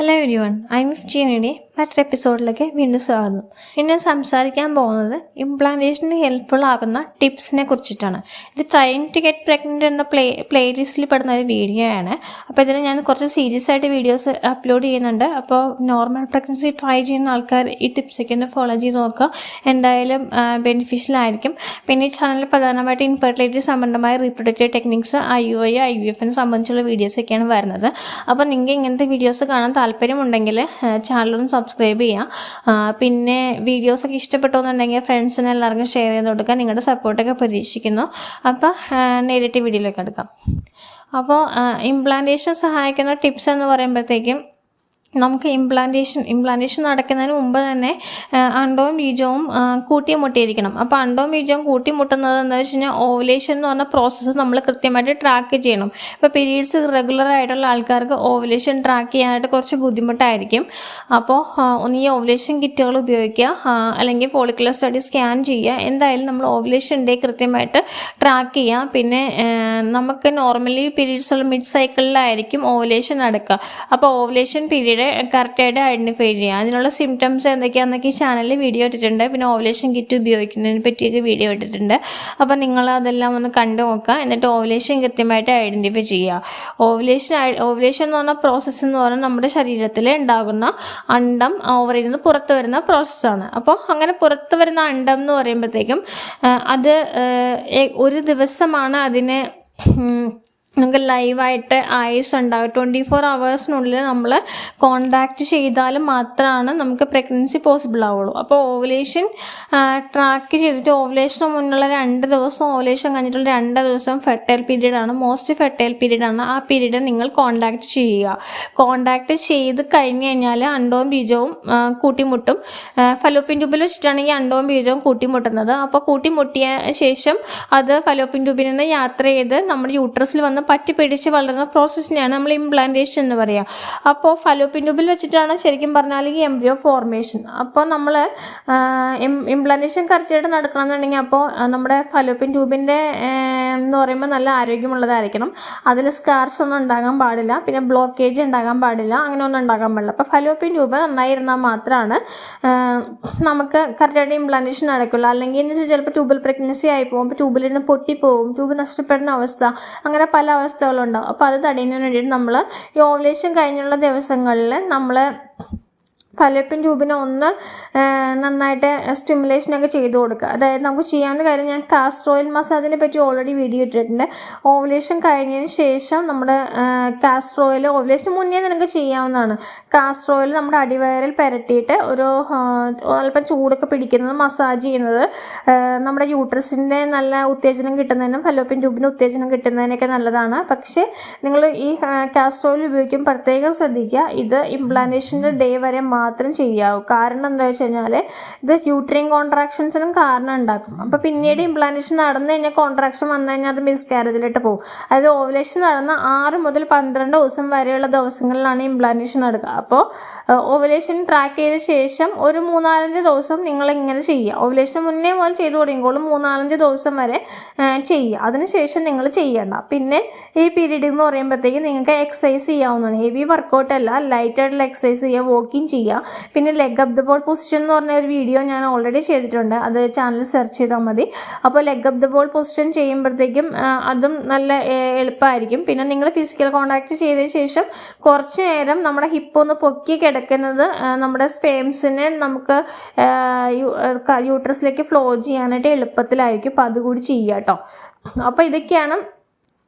Hello everyone I am ജീനയുടെ മറ്റൊരു എപ്പിസോഡിലേക്ക് വീണ്ടും സ്വാഗതം. ഇന്ന് സംസാരിക്കാൻ പോകുന്നത് ഇംപ്ലാന്റേഷന് ഹെൽപ്ഫുൾ ആകുന്ന ടിപ്സിനെ കുറിച്ചിട്ടാണ്. ഇത് ട്രൈൻ ടു ഗെറ്റ് പ്രഗ്നന്റ് എന്ന പ്ലേ പ്ലേലിസ്റ്റിൽ പെടുന്ന ഒരു വീഡിയോ ആണ്. അപ്പോൾ ഇതിന് ഞാൻ കുറച്ച് സീരിയസ് ആയിട്ട് വീഡിയോസ് അപ്ലോഡ് ചെയ്യുന്നുണ്ട്. അപ്പോൾ നോർമൽ പ്രഗ്നൻസി ട്രൈ ചെയ്യുന്ന ആൾക്കാർ ഈ ടിപ്സൊക്കെ ഒന്ന് ഫോളോ ചെയ്ത് നോക്കുക. എന്തായാലും ബെനിഫിഷ്യൽ ആയിരിക്കും. പിന്നെ ഈ ചാനലിൽ പ്രധാനമായിട്ട് ഇൻഫെർട്ടിലിറ്റി സംബന്ധമായ reproductive techniques I U I I V എഫിനെ സംബന്ധിച്ചുള്ള വീഡിയോസൊക്കെയാണ് വരുന്നത്. അപ്പോൾ നിങ്ങൾക്ക് ഇങ്ങനത്തെ വീഡിയോസ് കാണാൻ താല്പര്യമുണ്ടെങ്കിൽ ചാനലൊന്ന് സബ്സ്ക്രൈബ് ചെയ്യുക ആ, പിന്നെ വീഡിയോസൊക്കെ ഇഷ്ടപ്പെട്ടോന്നുണ്ടെങ്കിൽ ഫ്രണ്ട്സിന് എല്ലാവർക്കും ഷെയർ ചെയ്ത് കൊടുക്കുക. നിങ്ങളുടെ സപ്പോർട്ടൊക്കെ പ്രതീക്ഷിക്കുന്നു. അപ്പോൾ നേരിട്ട് വീഡിയോയിലേക്ക് എടുക്കാം അപ്പോൾ ഇംപ്ലാന്റേഷൻ സഹായിക്കുന്ന ടിപ്സ് എന്ന് പറയുമ്പോഴത്തേക്കും നമുക്ക് ഇംപ്ലാന്റേഷൻ ഇംപ്ലാന്റേഷൻ നടക്കുന്നതിന് മുമ്പ് തന്നെ അണ്ടവും ബീജവും കൂട്ടിമുട്ടിയിരിക്കണം. അപ്പോൾ അണ്ടവും ബീജവും കൂട്ടിമുട്ടുന്നത് എന്താ വെച്ച് കഴിഞ്ഞാൽ ഓവുലേഷൻ എന്ന് പറഞ്ഞ പ്രോസസ്സ് നമ്മൾ കൃത്യമായിട്ട് ട്രാക്ക് ചെയ്യണം. ഇപ്പോൾ പീരീഡ്സ് റെഗുലർ ആയിട്ടുള്ള ആൾക്കാർക്ക് ഓവുലേഷൻ ട്രാക്ക് ചെയ്യാനായിട്ട് കുറച്ച് ബുദ്ധിമുട്ടായിരിക്കും. അപ്പോൾ ഈ ഓവുലേഷൻ കിറ്റുകൾ ഉപയോഗിക്കുക അല്ലെങ്കിൽ ഫോളിക്കുലർ സ്റ്റഡി സ്കാൻ ചെയ്യുക. എന്തായാലും നമ്മൾ ഓവുലേഷൻ ഡേ കൃത്യമായിട്ട് ട്രാക്ക് ചെയ്യുക. പിന്നെ നമുക്ക് നോർമലി പീരീഡ്സ് മിഡ് സൈക്കിളിലായിരിക്കും ഓവുലേഷൻ നടക്കുക. അപ്പോൾ ഓവുലേഷൻ പീരീഡ് കറക്റ്റായിട്ട് ഐഡന്റിഫൈ ചെയ്യുക അതിനുള്ള സിംറ്റംസ് എന്തൊക്കെയാണെന്നൊക്കെ ഈ ചാനലിൽ വീഡിയോ ഇട്ടിട്ടുണ്ട്. പിന്നെ ഓവലേഷൻ കിറ്റ് ഉപയോഗിക്കുന്നതിനെ പറ്റിയൊക്കെ വീഡിയോ ഇട്ടിട്ടുണ്ട്. അപ്പോൾ നിങ്ങൾ അതെല്ലാം ഒന്ന് കണ്ടു നോക്കുക. എന്നിട്ട് ഓവലേഷൻ കൃത്യമായിട്ട് ഐഡന്റിഫൈ ചെയ്യുക. ഓവലേഷൻ ഓവലേഷൻ എന്ന് പറഞ്ഞ പ്രോസസ്സ് എന്ന് പറഞ്ഞാൽ നമ്മുടെ ശരീരത്തിൽ ഉണ്ടാകുന്ന അണ്ടം ഓവറിൽ നിന്ന് പുറത്ത് വരുന്ന പ്രോസസ്സാണ് അപ്പോൾ അങ്ങനെ പുറത്ത് വരുന്ന അണ്ടം എന്ന് പറയുമ്പോഴത്തേക്കും അത് ഒരു ദിവസമാണ് അതിനെ നമുക്ക് ലൈവായിട്ട് ഐസ് ഉണ്ടാവും. ട്വന്റി ഫോർ അവേഴ്സിനുള്ളിൽ നമ്മൾ കോണ്ടാക്ട് ചെയ്താൽ മാത്രമാണ് നമുക്ക് പ്രഗ്നൻസി പോസിബിൾ ആവുള്ളൂ. അപ്പോൾ ഓവുലേഷൻ ട്രാക്ക് ചെയ്തിട്ട് ഓവുലേഷന് മുന്നുള്ള രണ്ട് ദിവസം ഓവുലേഷൻ കഴിഞ്ഞിട്ടുള്ള രണ്ട് ദിവസം ഫെർട്ടൈൽ പീരീഡ് ആണ്. മോസ്റ്റ് ഫെർട്ടൈൽ പീരീഡ് ആണ്. ആ പീരീഡ് നിങ്ങൾ കോണ്ടാക്ട് ചെയ്യുക. കോണ്ടാക്ട് ചെയ്ത് കഴിഞ്ഞ് കഴിഞ്ഞാൽ അണ്ടവും ബീജവും കൂട്ടിമുട്ടും. ഫലോപ്പിൻ ട്യൂബിൽ വെച്ചിട്ടാണ് ഈ അണ്ടവും ബീജവും കൂട്ടിമുട്ടുന്നത്. അപ്പോൾ കൂട്ടിമുട്ടിയ ശേഷം അത് ഫലോപ്പിൻ ട്യൂബിൽ നിന്ന് യാത്ര ചെയ്ത് നമ്മുടെ യൂട്രസിൽ വന്ന് പറ്റി പിടിച്ച് വളരുന്ന പ്രോസസ്സിനെയാണ് നമ്മൾ ഇംപ്ലാന്റേഷൻ എന്ന് പറയുക അപ്പോൾ ഫലോപ്പിൻ ട്യൂബിൽ വെച്ചിട്ടാണ് ശരിക്കും പറഞ്ഞാൽ ഈ എംബ്രിയോ ഫോർമേഷൻ അപ്പോൾ നമ്മൾ ഇംപ്ലാന്റേഷൻ കറക്റ്റായിട്ട് നടക്കണമെന്നുണ്ടെങ്കിൽ അപ്പോൾ നമ്മുടെ ഫലോപ്പിൻ ട്യൂബിന്റെ എന്ന് പറയുമ്പോൾ നല്ല ആരോഗ്യമുള്ളതായിരിക്കണം. അതിൽ സ്കാർസ് ഒന്നും ഉണ്ടാകാൻ പാടില്ല. പിന്നെ ബ്ലോക്കേജ് ഉണ്ടാകാൻ പാടില്ല. അങ്ങനെ ഒന്നും ഉണ്ടാകാൻ പാടില്ല. അപ്പോൾ ഫലോപ്പിൻ ട്യൂബ് നന്നായിരുന്നാൽ മാത്രമാണ് നമുക്ക് കറക്റ്റായിട്ട് ഇംപ്ലാന്റേഷൻ നടക്കില്ല അല്ലെങ്കിൽ എന്ന് വെച്ചാൽ ചിലപ്പോൾ ട്യൂബിൽ പ്രഗ്നൻസി ആയി പോകും. ട്യൂബിൽ നിന്ന് പൊട്ടിപ്പോകും ട്യൂബ് നഷ്ടപ്പെടുന്ന അവസ്ഥ. അങ്ങനെ പല അവസ്ഥകളുണ്ടാവും അപ്പോൾ അത് തടയുന്നതിന് വേണ്ടിയിട്ട് നമ്മൾ ഈ ഓവുലേഷൻ കഴിഞ്ഞുള്ള ദിവസങ്ങളിൽ നമ്മൾ ഫലപ്പിൻ ട്യൂബിനെ ഒന്ന് നന്നായിട്ട് സ്റ്റിമുലേഷനൊക്കെ ചെയ്ത് കൊടുക്കുക. അതായത് നമുക്ക് ചെയ്യാവുന്ന കാര്യം ഞാൻ കാസ്റ്റർ ഓയിൽ മസാജിനെ പറ്റി ഓൾറെഡി വീഡിയോ ഇട്ടിട്ടുണ്ട്. ഓവുലേഷൻ കഴിഞ്ഞതിന് ശേഷം നമ്മുടെ കാസ്റ്റർ ഓയിൽ ഓവുലേഷൻ മുന്നേ നിനക്ക് ചെയ്യാവുന്നതാണ്. കാസ്റ്റർ ഓയിൽ നമ്മുടെ അടിവയറിൽ പുരട്ടിയിട്ട് ഒരു അല്പം ചൂടൊക്കെ പിടിക്കുന്നത് മസാജ് ചെയ്യുന്നത് നമ്മുടെ യൂട്രസിന്റെ നല്ല ഉത്തേജനം കിട്ടുന്നതിനും ഫലോപ്പിൻ ട്യൂബിന് ഉത്തേജനം കിട്ടുന്നതിനൊക്കെ നല്ലതാണ്. പക്ഷേ നിങ്ങൾ ഈ കാസ്റ്റർ ഓയിൽ ഉപയോഗിക്കും പ്രത്യേകം ശ്രദ്ധിക്കുക. ഇത് ഇംപ്ലാന്റേഷന്റെ ഡേ വരെ മാത്രം ചെയ്യാവൂ. കാരണം എന്താ വെച്ച് കഴിഞ്ഞാൽ ഇത് യൂട്രീൻ കോൺട്രാക്ഷൻസിനും കാരണം ഉണ്ടാക്കും. അപ്പോൾ പിന്നീട് ഇംപ്ലാന്റേഷൻ നടന്നു കഴിഞ്ഞാൽ കോൺട്രാക്ഷൻ വന്നു കഴിഞ്ഞാൽ അത് മിസ്കാരേജിലിട്ട് പോകും. അതായത് ഓവുലേഷൻ നടന്ന ആറ് മുതൽ പന്ത്രണ്ട് ദിവസം വരെയുള്ള ദിവസങ്ങളിലാണ് ഇംപ്ലാന്റേഷൻ നടക്കുക. അപ്പോൾ ഓവുലേഷൻ ട്രാക്ക് ചെയ്ത ശേഷം ഒരു മൂന്നാലഞ്ച് ദിവസം നിങ്ങൾ ഇങ്ങനെ ചെയ്യുക ഓവുലേഷന് മുന്നേ മുതൽ ചെയ്തു തുടങ്ങിക്കോളും. മൂന്നാലഞ്ച് ദിവസം വരെ ചെയ്യുക. അതിനുശേഷം നിങ്ങൾ ചെയ്യണ്ട. പിന്നെ ഈ പീരീഡ് എന്ന് പറയുമ്പോഴത്തേക്ക് നിങ്ങൾക്ക് എക്സസൈസ് ചെയ്യാവുന്നതാണ്. ഹെവി വർക്കൗട്ട് അല്ല ലൈറ്റ് ആയിട്ടുള്ള എക്സസൈസ് ചെയ്യുക വോക്കിംഗ് ചെയ്യുക പിന്നെ leg up the ball position എന്ന് പറഞ്ഞ ഒരു വീഡിയോ ഞാൻ ഓൾറെഡി ചെയ്തിട്ടുണ്ട്. അത് ചാനൽ സെർച്ച് ചെയ്താൽ മതി. അപ്പോൾ leg up the ball position ചെയ്യുമ്പോഴത്തേക്കും അതും നല്ല എളുപ്പമായിരിക്കും. പിന്നെ നിങ്ങൾ ഫിസിക്കൽ കോണ്ടാക്ട് ചെയ്ത ശേഷം കുറച്ച് നേരം നമ്മുടെ ഹിപ്പ് ഒന്ന് പൊക്കി കിടക്കുന്നത് നമ്മുടെ സ്പേംസിനെ നമുക്ക് യൂട്രസിലേക്ക് ഫ്ലോ ചെയ്യാനായിട്ട് എളുപ്പത്തിലായിരിക്കും. അപ്പോൾ അതുകൂടി ചെയ്യുക കേട്ടോ. അപ്പോൾ ഇതൊക്കെയാണ്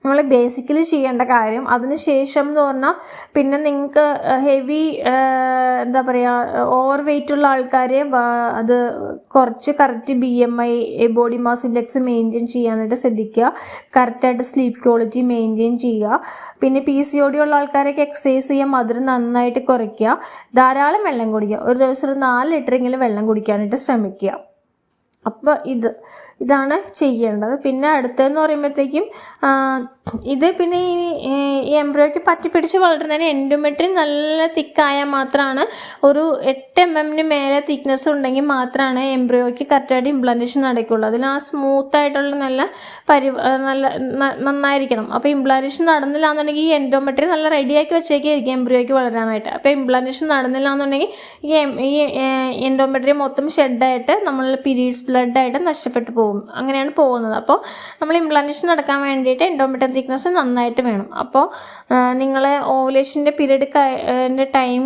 നമ്മൾ ബേസിക്കലി ചെയ്യേണ്ട കാര്യം അതിനുശേഷം എന്ന് പറഞ്ഞാൽ പിന്നെ നിങ്ങൾക്ക് ഹെവി എന്താ പറയുക ഓവർ വെയിറ്റ് ഉള്ള ആൾക്കാരെ അത് കുറച്ച് correct B M I body mass index maintain ചെയ്യാനായിട്ട് ശ്രദ്ധിക്കുക. കറക്റ്റായിട്ട് സ്ലീപ്പ് ക്വാളിറ്റി മെയിന്റെയിൻ ചെയ്യുക. പിന്നെ പി സി ഒ ഡി ഉള്ള ആൾക്കാരൊക്കെ എക്സസൈസ് ചെയ്യുക മധുരം നന്നായിട്ട് കുറയ്ക്കുക. ധാരാളം വെള്ളം കുടിക്കുക. ഒരു ദിവസം ഒരു നാല് ലിറ്ററെങ്കിലും വെള്ളം കുടിക്കാനായിട്ട് ശ്രമിക്കുക. അപ്പോൾ ഇത്. ഇതാണ് ചെയ്യേണ്ടത്. പിന്നെ അടുത്തതെന്ന് പറയുമ്പോഴത്തേക്കും ഇത് പിന്നെ ഈ ഈ എംബ്രോയ്ക്ക് പറ്റി പിടിച്ച് വളരുന്നതിന് എൻഡോമെട്രി നല്ല തിക്കായാൽ മാത്രമാണ് ഒരു എട്ട് എം എമ്മിന് മേലെ തിക്നെസ് ഉണ്ടെങ്കിൽ മാത്രമാണ് എംബ്രോയ്ക്ക് കറക്റ്റായിട്ട് ഇംപ്ലാന്റേഷൻ നടക്കുള്ളൂ. അതിൽ ആ സ്മൂത്ത് ആയിട്ടുള്ള നല്ല പരി നല്ല നന്നായിരിക്കണം. അപ്പോൾ ഇംപ്ലാന്റേഷൻ നടന്നില്ല എന്നുണ്ടെങ്കിൽ ഈ എൻഡോമെട്രി നല്ല റെഡിയാക്കി വെച്ചേക്കായിരിക്കും എംബ്രോയ്ക്ക് വളരാനായിട്ട്. അപ്പോൾ ഇംപ്ലാന്റേഷൻ നടന്നില്ല എന്നുണ്ടെങ്കിൽ ഈ എൻഡോമെട്രി മൊത്തം ഷെഡായിട്ട് നമ്മൾ പീരീഡ്സ് ബ്ലഡായിട്ട് നഷ്ടപ്പെട്ടു പോകും. അങ്ങനെയാണ് പോകുന്നത്. അപ്പോൾ നമ്മൾ ഇംപ്ലാന്റേഷൻ നടക്കാൻ വേണ്ടിയിട്ട് എൻഡോമെട്രി തിക്നെസ് നന്നായിട്ട് വേണം. അപ്പോൾ നിങ്ങൾ ഓവുലേഷന്റെ പീരീഡ് ന്റെ ടൈം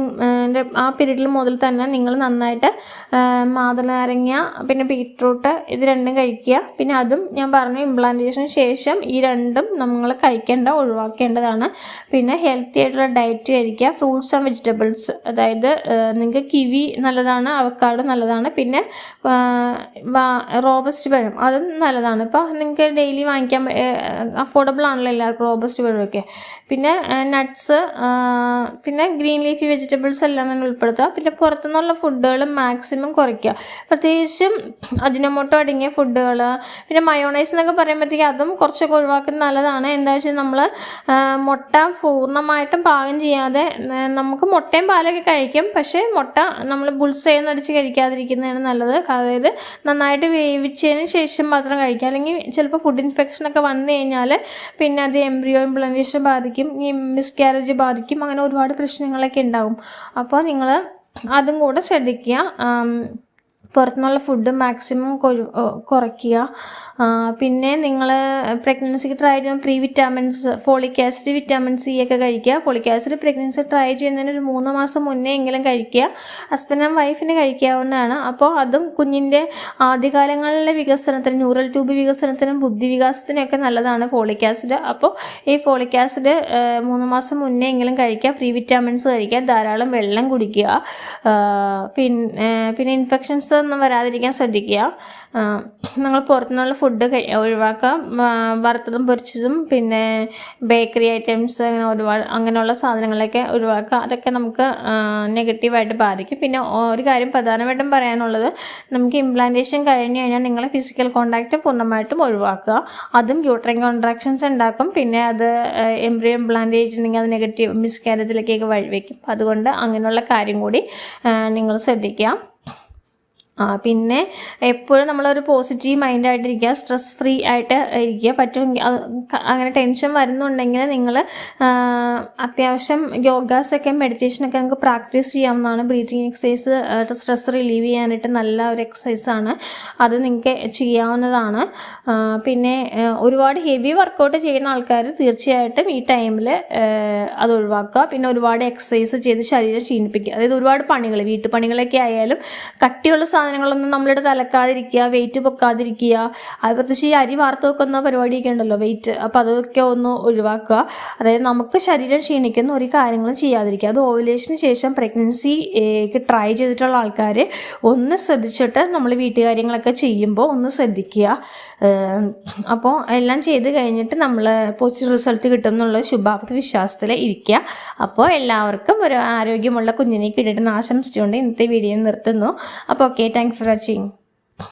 ആ പീരീഡിൽ മുതൽ തന്നെ നിങ്ങൾ നന്നായിട്ട് മാതനാരങ്ങ പിന്നെ ബീട്രൂട്ട് ഇത് രണ്ടും കഴിക്കുക. പിന്നെ അതും ഞാൻ പറഞ്ഞു ഇംപ്ലാന്റേഷന് ശേഷം ഈ രണ്ടും നമ്മൾ കഴിക്കേണ്ട ഒഴിവാക്കേണ്ടതാണ്. പിന്നെ ഹെൽത്തി ആയിട്ടുള്ള ഡയറ്റ് കഴിക്കുക. ഫ്രൂട്ട്സ് ആൻഡ് വെജിറ്റബിൾസ് അതായത് നിങ്ങൾക്ക് കിവി നല്ലതാണ് അവക്കാട് നല്ലതാണ്. പിന്നെ റോബസ്റ്റ് പഴം. അതും നല്ലതാണ്. ഇപ്പോൾ നിങ്ങൾക്ക് ഡെയിലി വാങ്ങിക്കാൻ അഫോർഡബിൾ ആണല്ലോ എല്ലാവർക്കും റോബസ്റ്റ് വെള്ളമൊക്കെ. പിന്നെ നട്ട്സ് പിന്നെ ഗ്രീൻ ലീഫി വെജിറ്റബിൾസ് എല്ലാം തന്നെ ഉൾപ്പെടുത്തുക. പിന്നെ പുറത്തുനിന്നുള്ള ഫുഡുകൾ മാക്സിമം കുറയ്ക്കുക. പ്രത്യേകിച്ചും അജിനോമോട്ടോ അടങ്ങിയ ഫുഡുകൾ പിന്നെ മയോണൈസ് എന്നൊക്കെ പറയുമ്പോഴത്തേക്കും അതും കുറച്ചൊക്കെ ഒഴിവാക്കുന്നത് നല്ലതാണ്. എന്താ വെച്ചാൽ നമ്മൾ മുട്ട പൂർണമായിട്ടും പാകം ചെയ്യാതെ നമുക്ക് മുട്ടയും പാലൊക്കെ കഴിക്കും. പക്ഷേ മുട്ട നമ്മൾ ബുൾസേന്ന് അടിച്ച് കഴിക്കാതിരിക്കുന്നതാണ് നല്ലത്. അതായത് നന്നായിട്ട് വേവിച്ചതിന് ശേഷം മാത്രം കഴിക്കുക. അല്ലെങ്കിൽ ചിലപ്പോൾ ഫുഡ് ഇൻഫെക്ഷനൊക്കെ വന്നു കഴിഞ്ഞാൽ പിന്നെ അത് എംബ്രിയോ ഇംപ്ലന്റേഷൻ ബാധിക്കും ഈ മിസ്കാരേജ് ബാധിക്കും അങ്ങനെ ഒരുപാട് പ്രശ്നങ്ങളൊക്കെ ഉണ്ടാവും. അപ്പോൾ നിങ്ങൾ അതും കൂടെ ശ്രദ്ധിക്കുക. പുറത്തുനിന്നുള്ള ഫുഡ് മാക്സിമം കുറയ്ക്കുക. പിന്നെ നിങ്ങൾ പ്രഗ്നൻസിക്ക് ട്രൈ ചെയ്യുന്ന pre vitamins folic acid vitamin C ഒക്കെ കഴിക്കുക. ഫോളിക് ആസിഡ് പ്രഗ്നൻസി ട്രൈ ചെയ്യുന്നതിന് ഒരു മൂന്ന് മാസം മുന്നേ എങ്കിലും കഴിക്കുക. ഹസ്ബൻഡ് വൈഫിന് കഴിക്കാവുന്നതാണ്. അപ്പോൾ അതും കുഞ്ഞിന്റെ ആദ്യകാലങ്ങളിലെ വികസനത്തിന് ന്യൂറൽ ട്യൂബ് വികസനത്തിനും ബുദ്ധി വികാസത്തിനൊക്കെ നല്ലതാണ് ഫോളിക് ആസിഡ് അപ്പോൾ ഈ ഫോളിക് ആസിഡ് മൂന്ന് മാസം മുന്നേ എങ്കിലും കഴിക്കുക. പ്രീ വിറ്റാമിൻസ് കഴിക്കുക. ധാരാളം വെള്ളം കുടിക്കുക. പിന്നെ പിന്നെ ഇൻഫെക്ഷൻസ് ഒന്നും വരാതിരിക്കാൻ ശ്രദ്ധിക്കുക. നിങ്ങൾ പുറത്തുനിന്നുള്ള ഫുഡ് ഒഴിവാക്കുക. വറുത്തതും പൊരിച്ചതും പിന്നെ ബേക്കറി ഐറ്റംസ് അങ്ങനെ ഒരുപാട് അങ്ങനെയുള്ള സാധനങ്ങളൊക്കെ ഒഴിവാക്കുക. അതൊക്കെ നമുക്ക് നെഗറ്റീവായിട്ട് ബാധിക്കും. പിന്നെ ഒരു കാര്യം പ്രധാനമായിട്ടും പറയാനുള്ളത് നമുക്ക് ഇംപ്ലാന്റേഷൻ കഴിഞ്ഞ് കഴിഞ്ഞാൽ നിങ്ങളെ ഫിസിക്കൽ കോണ്ടാക്റ്റ് പൂർണമായിട്ടും ഒഴിവാക്കുക. അതും യൂട്രൈൻ കോൺട്രാക്ഷൻസ് ഉണ്ടാക്കും. പിന്നെ അത് എംബ്രിയോ ഇംപ്ലാന്റ് ചെയ്തിട്ടുണ്ടെങ്കിൽ അത് നെഗറ്റീവ് മിസ്കാരേജിലേക്കൊക്കെ വഴിവെക്കും അതുകൊണ്ട് അങ്ങനെയുള്ള കാര്യം കൂടി നിങ്ങൾ ശ്രദ്ധിക്കുക. പിന്നെ എപ്പോഴും നമ്മളൊരു പോസിറ്റീവ് മൈൻഡായിട്ടിരിക്കുക സ്ട്രെസ് ഫ്രീ ആയിട്ട് ഇരിക്കുക. പറ്റുമെങ്കിൽ അങ്ങനെ ടെൻഷൻ വരുന്നുണ്ടെങ്കിൽ നിങ്ങൾ അത്യാവശ്യം യോഗാസൊക്കെ മെഡിറ്റേഷനൊക്കെ നമുക്ക് പ്രാക്ടീസ് ചെയ്യാവുന്നതാണ്. ബ്രീത്തിങ് എക്സസൈസ് സ്ട്രെസ് റിലീവ് ചെയ്യാനായിട്ട് നല്ല ഒരു എക്സസൈസാണ് അത് നിങ്ങൾക്ക് ചെയ്യാവുന്നതാണ്. പിന്നെ ഒരുപാട് ഹെവി വർക്കൗട്ട് ചെയ്യുന്ന ആൾക്കാർ തീർച്ചയായിട്ടും ഈ ടൈമിൽ അത് ഒഴിവാക്കുക. പിന്നെ ഒരുപാട് എക്സസൈസ് ചെയ്ത് ശരീരം ക്ഷീണിപ്പിക്കുക. അതായത് ഒരുപാട് പണികൾ വീട്ടുപണികളൊക്കെ ആയാലും കട്ടിയുള്ള സാധനങ്ങളൊന്നും നമ്മളുടെ തലക്കാതിരിക്കുക വെയിറ്റ് പൊക്കാതിരിക്കുക. അത് പ്രത്യേകിച്ച് ഈ അരി വാർത്ത് വെക്കുന്ന പരിപാടിയൊക്കെ ഉണ്ടല്ലോ വെയിറ്റ് അപ്പോൾ അതൊക്കെ ഒന്ന് ഒഴിവാക്കുക. അതായത് നമുക്ക് ശരീരം ക്ഷീണിക്കുന്ന ഒരു കാര്യങ്ങളും ചെയ്യാതിരിക്കുക. അത് ഓവുലേഷന് ശേഷം പ്രഗ്നൻസിക്ക് ട്രൈ ചെയ്തിട്ടുള്ള ആൾക്കാർ ഒന്ന് ശ്രദ്ധിച്ചിട്ട് നമ്മൾ വീട്ടുകാര്യങ്ങളൊക്കെ ചെയ്യുമ്പോൾ ഒന്ന് ശ്രദ്ധിക്കുക. അപ്പോൾ എല്ലാം ചെയ്ത് കഴിഞ്ഞിട്ട് നമ്മൾ പോസിറ്റീവ് റിസൾട്ട് കിട്ടും എന്നുള്ള ശുഭാപ്തി വിശ്വാസത്തിൽ ഇരിക്കുക. അപ്പോൾ എല്ലാവർക്കും ഒരു ആരോഗ്യമുള്ള കുഞ്ഞിനെ കിട്ടിയിട്ട് ആശംസിച്ചുകൊണ്ട് ഇന്നത്തെ വീഡിയോ നിർത്തുന്നു. അപ്പോൾ ഓക്കെ Obrigado por assistir.